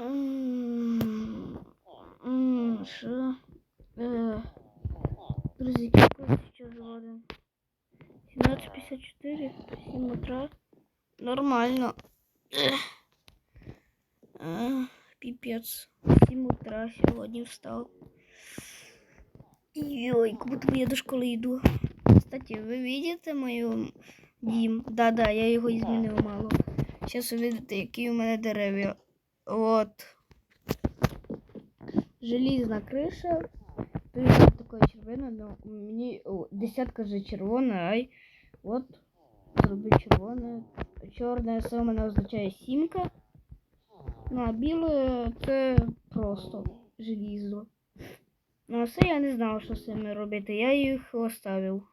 М, м, Що? Е, Друзі, какой сейчас годин? 17.54, 7 утра. Нормально. Ех. Е, Пипец. 7 утра сегодня встал. Йой, как будто бы я до школы иду. Кстати, вы видите мою дім? Да-да, я його змінив мало. Зараз ви видите, які у мене дерев'я. От. Желізна криша. Тут така червона, но мені о, десятка вже червона, ай. От. Зроби червоне. Це у мене означає сімка. Ну, а біле це просто желізо. Ну, це я не знав, що з цими робити. Я їх оставив.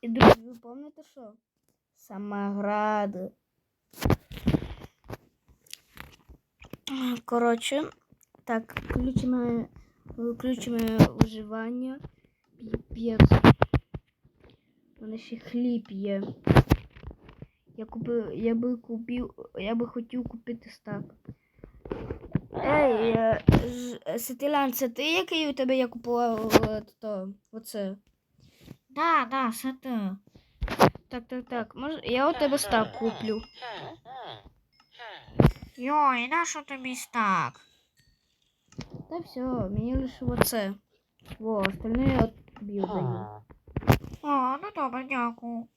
І друзі, ви пам'ятаєте що? Самоград. Коротше, так, включимо, включимо виживання. Піпець. У ще хліб є. Я купив, я би купив, я би хотів купити стак. Ей, е, Сетилан, це ти, який у тебе я купував е, то, оце? Да, да, це ти. Так, так, так. Може, я у тебе стак куплю. Йой, на що тобі так? Та все, мені лише оце. Во, остальне я тобі даю. О, ну добре, дякую.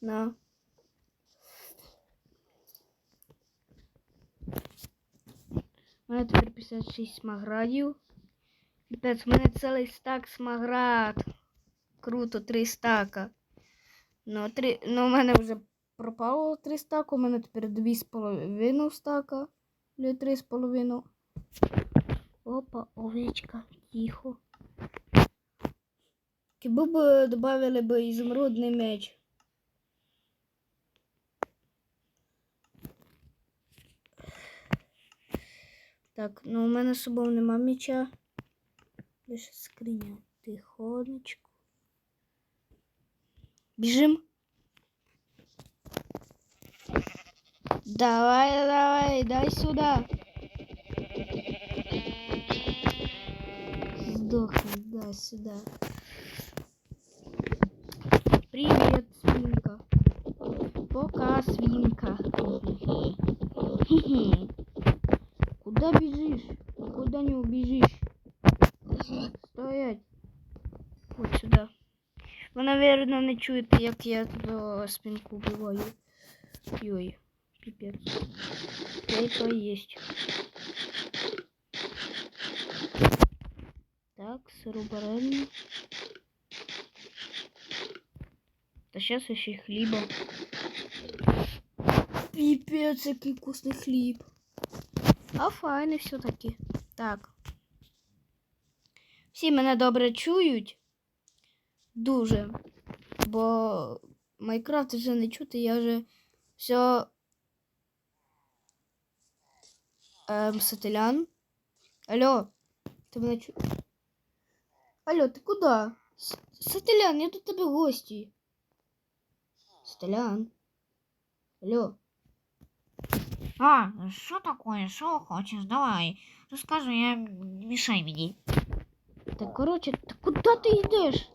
На. У мене тепер 56 смаградів. Піпець, у мене цілий стак смаград. Круто, три стака. Ну, три, ну, у мене вже пропало три стака, у мене тепер дві з половиною стака. Или три з половиною. Опа, овечка, тихо. Кіби б добавили б ізумрудний меч. Так, ну у мене з собою нема меча. Лише скриня. Тихонечко. Біжим. Давай, давай, дай сюда. Сдохни, да, сюда. Привет, свинка. Пока, свинка. Куда бежишь? Куда не убежишь? Стоять. Вот сюда. Ви, наверное, не чуєте, як я спинку вбиваю. Йой, пипець. Кейка есть. Так, сыру баранину. Та сейчас еще хліба. Пипец, який вкусний хліб. А файний все-таки. Так. Всі мене добре чують. Дуже. Бо Майнкрафт вже не чути, я вже все. Ем, сателян. Алло, ти мене чу... Алло, ти куди? С- Сателян, я до тебе в гості. Сателян. Алло. А, що таке? Що хочеш? Давай. Розказуй, я мішай мені. Так, коротше, та куди ти йдеш?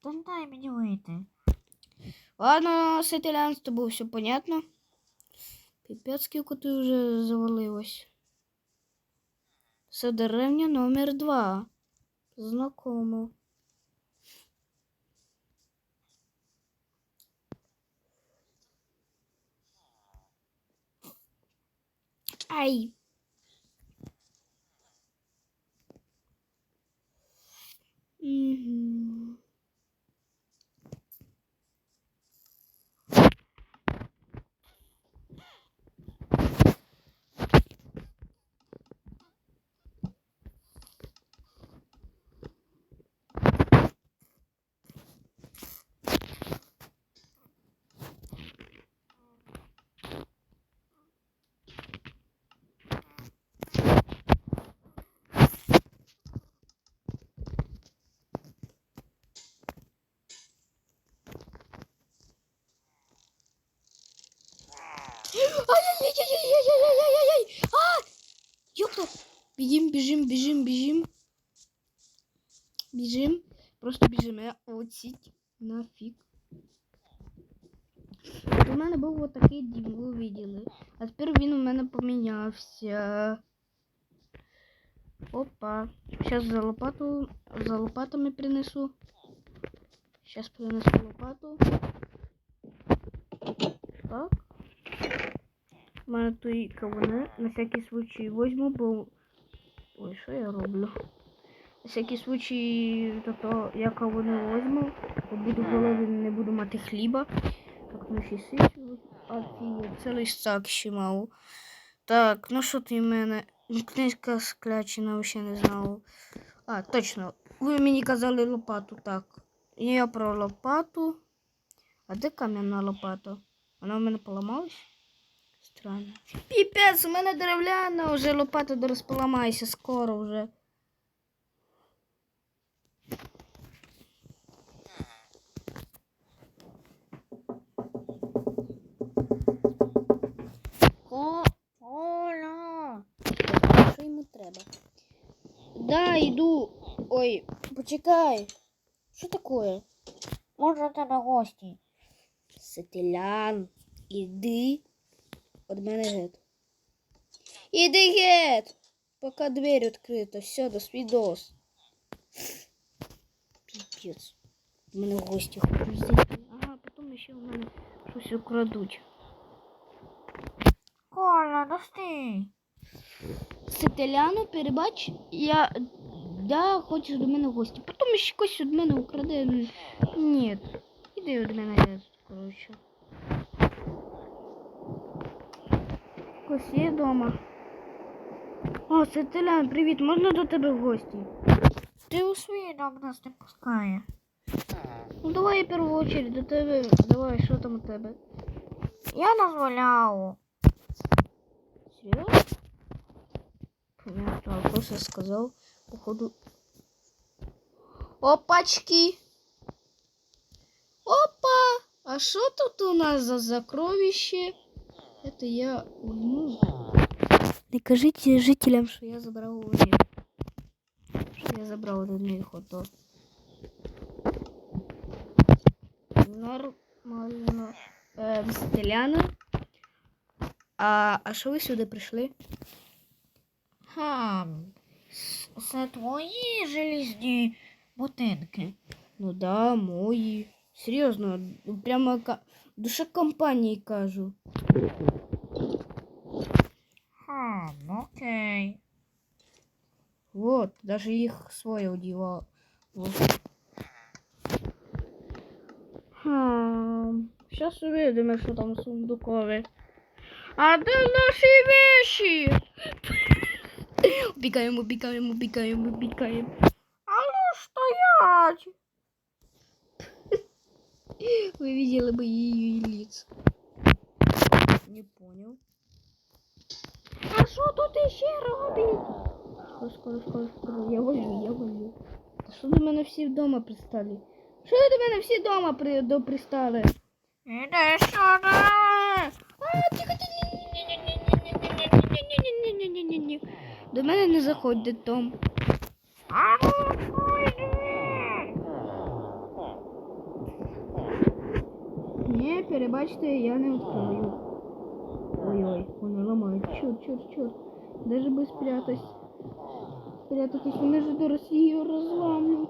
Та дай мені вийти. Ладно, Сателян, з тобою все понятно. Піпець, скільки ти вже завалилось. Це деревня номер два. Знакомо. Ай. Ай-яй-яй-яй-яй-яй-яй-яй-яй-яй! Yok yok. Бежим, бежим, бежим, бежим. Бежим. Просто бежим. Я отсить нафиг. У мене був такий дім, ви виділи. А тепер він у мене помінявся. Опа. Зараз за лопату, за лопатами принесу. Зараз принесу лопату. Так. Мене кавуни. На всякий случай возьму, бо... Ой, що я роблю? На всякий случай, тобто я кавуни возьму, буду голодний, не буду мати хліба. Так, на 6 Офігеть, цілий стак ще мав. Так, ну що ти в мене? Ну, Книжка склячена, взагалі не знав. А, точно. Ви мені казали лопату, так. Я про лопату. А де кам'яна лопата? Вона в мене поламалась? Странно. Піпець, у мене дерев'яна вже лопата до розполамайся скоро вже. Ко... Коля! Що йому треба? Да, йду. Ой, почекай. Що таке? Може у тебе гості? Сетелян, іди від мене геть. Іди геть! Поки двері відкрита. Все, до свідос. Піпець. У мене гості хочуть зайти. Ага, потім ще у мене щось украдуть. Коля, достиг! Сетеляну, перебач, я да, хочеш до мене в гості. Потім ще когось від мене украде. Ні. Іди від мене геть, коротше. Когось є вдома. О, Сетелян, привіт, можна до тебе в гості? Ти у свій дом нас не пускає. Ну давай я в першу очередь до тебе. Давай, що там у тебе? Я дозволяв. Серйозно? Понятно, а просто сказал, походу. Опачки! Опа! А что тут у нас за закровище? Это я возьму. Не жителям, что я забрал у них. Что я забрал у них ото. Нормально. Эм, Стеляна. А, а що ви сюди прийшли? Хм. Це твої желізні ботинки. Ну да, мої. Серйозно, прямо ка... душа компанії кажу. А, ну окей. Вот, даже их свое удивало. Хм, сейчас увидим, что там в сундукове. А де наши вещи? Убегаем, убегаем, убегаем, убегаем. А ну стоять! Вы видели бы ее лицо. Не понял. А що тут еще робить? Скоро, скоро, скоро, скоро. Я валю, я валю. Та що до мене всі вдома пристали? Що ви до мене всі вдома при... до пристали? Іде сюди! А, тихо, тихо. До мене не заходьте, Том. А ну, Не, перебачте, я не відкрию. Ой-ой, вони ламають. Чорт, чорт, чорт. Даже би спрятать. Спрятатись, вони ж до Росії розламлють.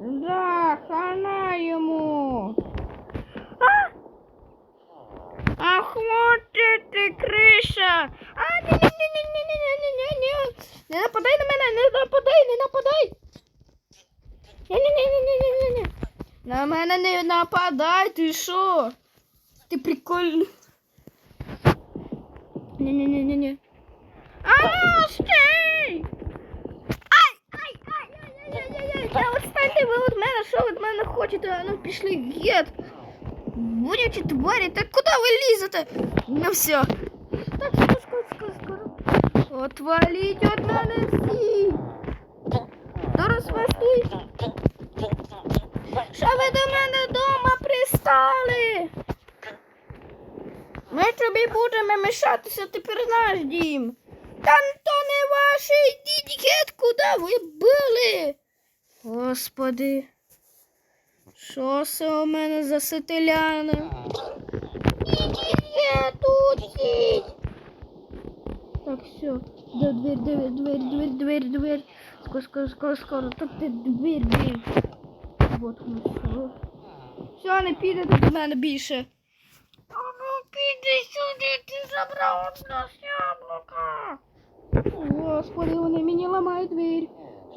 Да, хана йому. А! А хватить криша! А, ні. Не нападай на мене, не нападай, не нападай. Ні. На мене не нападай, ти що? Ти прикольний. Ні-ні-ні-ні-ні. А ну, стій! Ай, ай, ай, ай, ай, ай, ай, ай. Та відстаньте ви від мене, що ви від мене хочете? А ну пішли, гет. Будете тварі, так куди ви лізете? Ну все. Так, скоро, скоро, скоро, скоро. Отваліть від мене всі. Зараз вас тут. Що ви до мене вдома пристали? Ми тобі будемо мішатися тепер наш дім. Та то не ваше, йдіть куди ви були? Господи. Що це у мене за сателяни? Ідіть геть, тут йдіть. Так, все. Да, дверь, дверь, дверь, дверь, дверь, дверь. Скоро, скоро, скоро, скоро. Так ти дверь, дверь. Вот воно все. Все, не підете до мене більше. А ну піди сюди, ти забрав у нас яблука. Господи, вони мені ламають двері.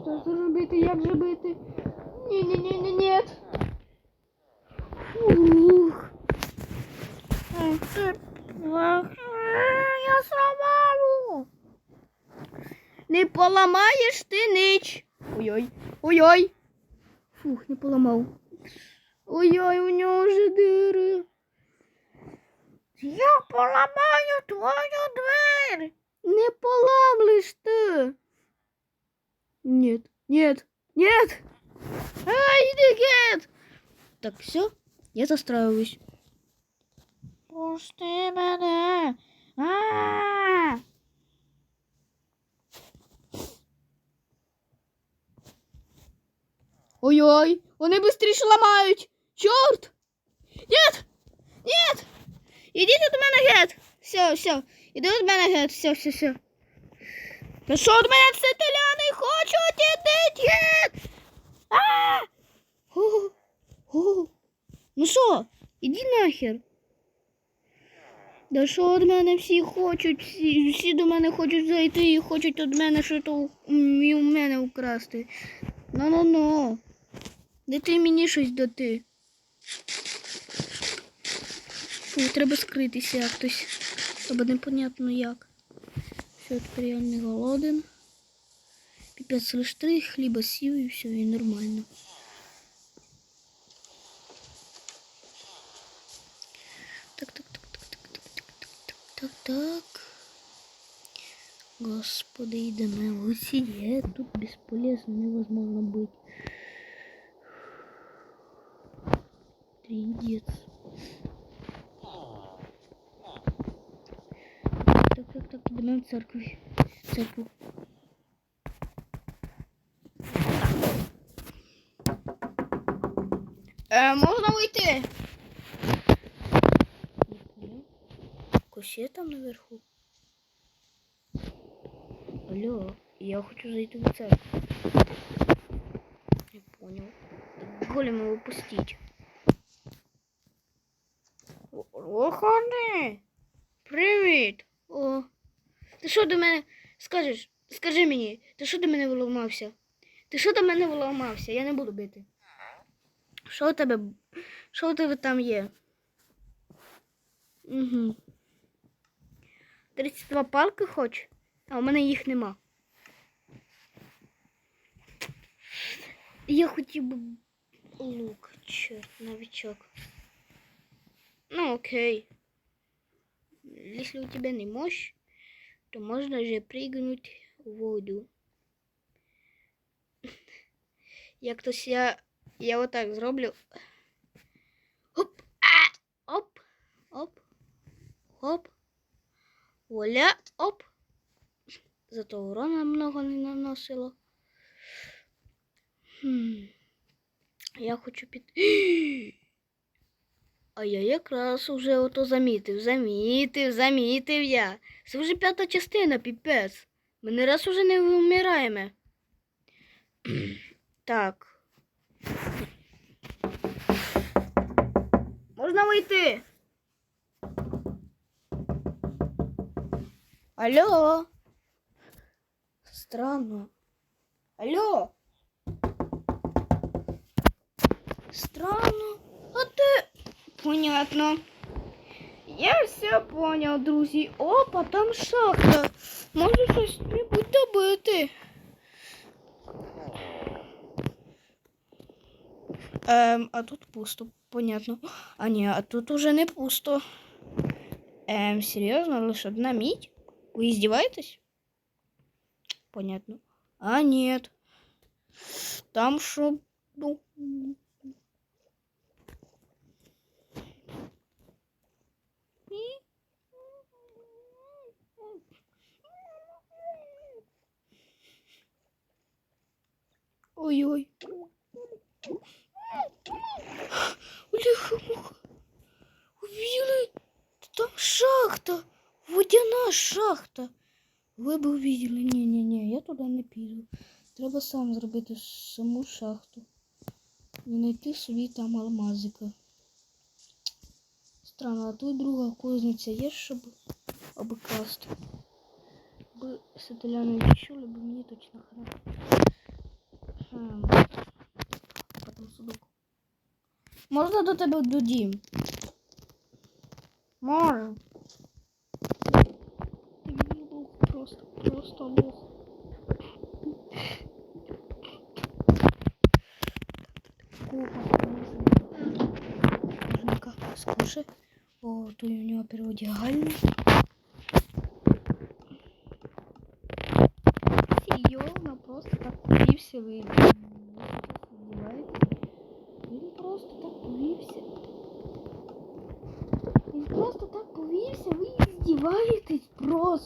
Що ж робити, як же бити? ні ні ні ні ні плах. Я сломаю. Не поламаєш ти нич. Ой-ой, ой-ой. Фух, не поламав. Ой-ой, у нього вже дири. Я поламаю твою дверь. Не поламлеш ти. Нет, нет, нет. Ай, гет. Так, все, я застраиваюсь. Пусти мене. А! Ой-ой, вони быстріше ламають. Чорт! Нет! Нет! Ідіть від мене гет! Все, все. Іди від мене гет, все, все, все. Та що від мене цитиляни хочуть ідіть гет! А! Ну що, іди нахер. Да що від мене всі хочуть, всі, всі до мене хочуть зайти і хочуть від мене щось у, мене украсти. Ну-ну-ну. Не ти мені щось дати. Фу, треба скритися якось. Або непонятно як. Все, тепер я не голоден. Піпець лиш три, хліба сів і все, і нормально. Так, так, так, так, так, так, так, так, так, так. Господи, йдемо в усі. Тут бесполезно, невозможно быть. Тридец. Так, йдемо в церкву. Е, можна вийти? Косє там наверху. Алло, я хочу зайти в церковь. Не понял. Голем его пустить. Виходи. Привіт! О. Ти що до мене скажеш? Скажи мені, ти що до мене виламався? Ти що до мене виламався? Я не буду бити. Що у тебе? Що у тебе там є? Угу. 32 палки хоч, а у мене їх нема. Я хотів би лук, чорт, новичок. Ну, окей. Если у тебя не мощь, то можно же прыгнуть в воду. Як то я, я вот так зроблю. Оп, а, оп, оп, оп, вуаля, оп. Зато урона много не наносило. Хм. Я хочу під... А я якраз уже ото замітив, замітив, замітив я. Це вже п'ята частина, піпець. Ми не раз уже не вмираємо. так. Можна вийти. Алло. Странно. Алло. Странно. А ти Понятно. Я все понял, друзі. Опа, там шахта. Може щось небудь добити. Ем, а тут пусто, понятно. А ні, а тут уже не пусто. Ем, серйозно, лише одна мідь? Ви издеваетесь? Понятно. А нет. Там що? Ну, Ой-ой. Бляха-муха. Увидели? Там шахта. Водяна шахта. Ви б увидели. Ні-ні-ні, я туди не піду. Треба сам зробити саму шахту. І знайти собі там алмазика. Странно, а тут друга кузниця є, щоб обкласти. Би селяни відчули, бо мені точно хана. Потім судоку. Можна до тебе до дім? Можу. Просто, просто лох. Скушай. О, тут у него. Серйозно,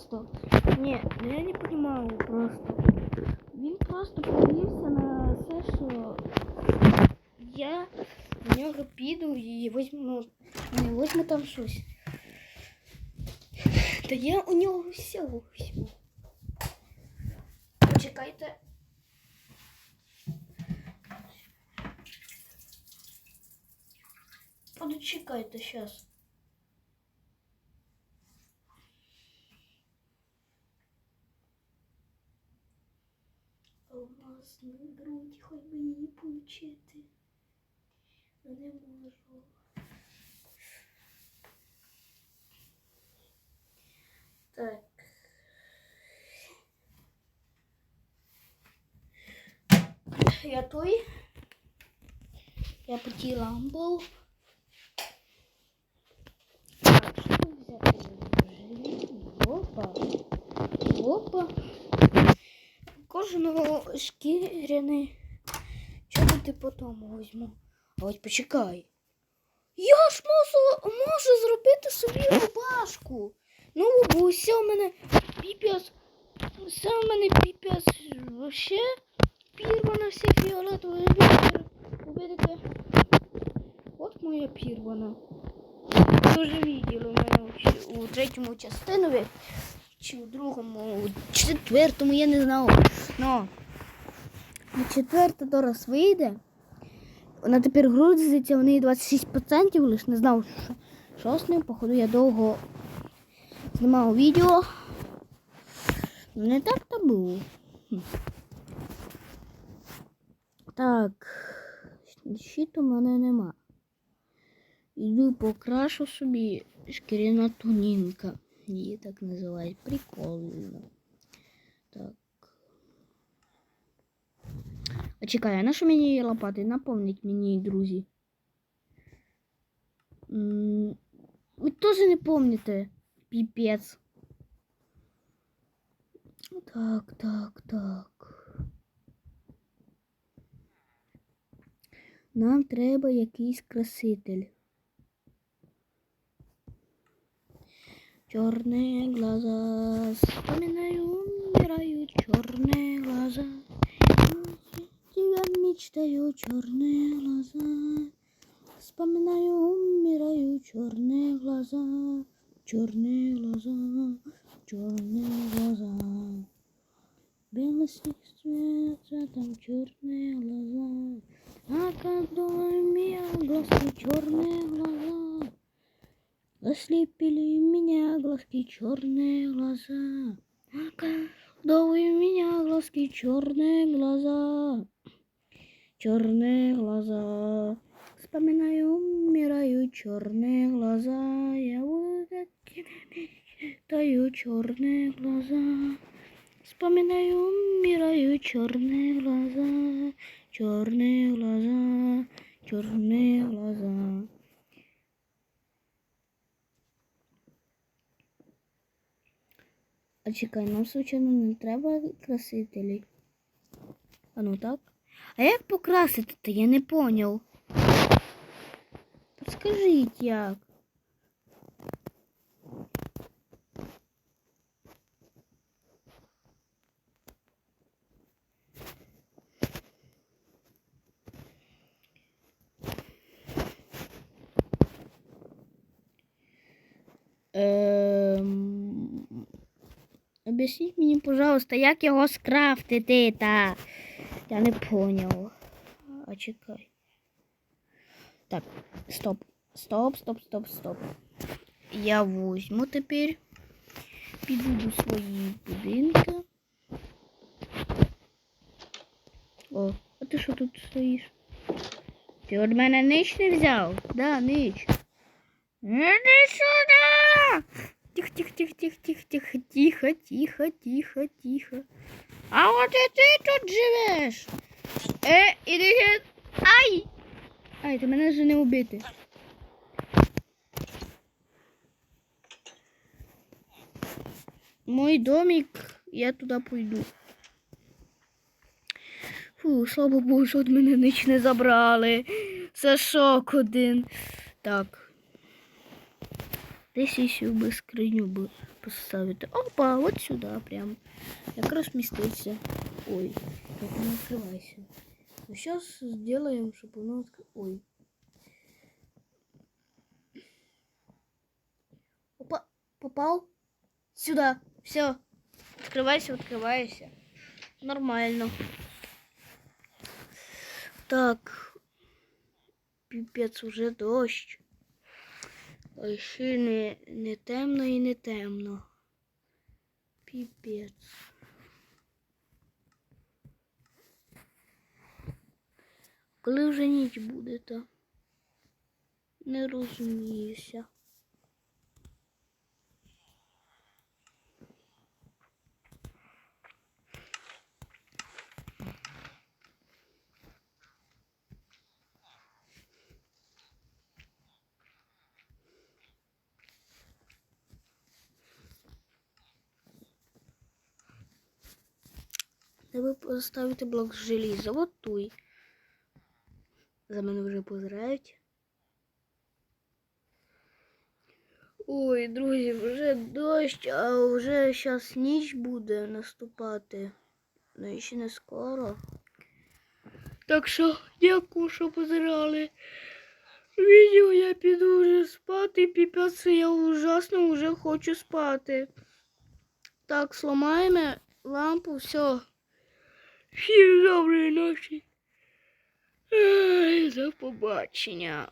просто. Ні, ну я не понимаю просто. Він просто повівся на все, що я в нього піду і візьму, не візьму там щось. Та я у нього все візьму. Почекайте. Подочекайте сейчас. Алмазну грудь, хоч би її получити. Ну не можу. Так. Я той. Я по ламбу. Так, що? Шкіряний. Чого ти потім візьму? А ось почекай. Я ж можу, можу зробити собі рубашку. Ну, бо все в мене піпіс. Все в мене піпіс. Вообще пірвана вся фіолетова. Ви видите? От моя пірвана. Ви вже виділи у мене у третьому частинові. Чи у другому, у четвертому, я не знав. На четверте зараз вийде. Вона тепер грузиться, в неї 26% лише не знав, що, що з ним. Походу я довго знімав відео. Не так то було. Так, щит у мене нема. Іду покрашу собі шкіряна тунінка. Її так називають. Прикольно. Так. А чекай, а на що мені є лопати? Напомніть мені, друзі. Ви теж не помните. Піпець. Так, так, так. Нам треба якийсь краситель. Черные глаза, вспоминаю, умираю, черные глаза. Тебя мечтаю, черные глаза. Вспоминаю, умираю, черные глаза, черные глаза, черные глаза. Белый снег свет, там черные глаза. А когда меня глазки черные глаза. Ослепили меня глазки черные глаза. А когда у меня глазки черные глаза. Черные глаза. Вспоминаю, умираю, черные глаза. Я вот мечтаю, черные глаза. Вспоминаю, умираю, черные глаза. Черные глаза, черные глаза. А чекай, нам, звичайно, не треба красителі. А ну так. А як покрасити-то? Я не поняв. Скажіть як. Е Об'ясніть мені, пожалуйста, як його скрафтити, та. Я не поняв. А чекай. Так, стоп. Стоп, стоп, стоп, стоп. Я возьму тепер. Піду до свої будинки. О, а ти що тут стоїш? Ти від мене нич не взяв? Да, нич. Іди сюди! Тихо, тихо, тихо, тихо, тихо, тихо, тихо, тихо, тихо. А от і ти тут живеш. Е, іди геть. Ай! Ай, ти мене вже не убити. Мой домик, я туди пойду. Фу, слава Богу, що від мене ніч не забрали. Це шок один. Так. Десь ще би скриню би поставити. Опа, от сюди прям. Якраз міститься. Ой, так не відкривайся. Ну, сейчас сделаем, чтобы оно откры... Ой. Опа, попал? Сюда. Все. Открывайся, открывайся. Нормально. Так. Пипец, уже дощ. А ще не, не темно і не темно. Піпець. Коли вже ніч буде, то не розуміюся. Треба поставити блок з желіза. От туй. За мене вже позирають. Ой, друзі, вже дощ, а вже зараз ніч буде наступати. Ну і ще не скоро. Так що, дякую, що позирали. Відео я піду вже спати, піпець, я ужасно вже хочу спати. Так, сломаємо лампу, все. Всім доброї ночі. До побачення.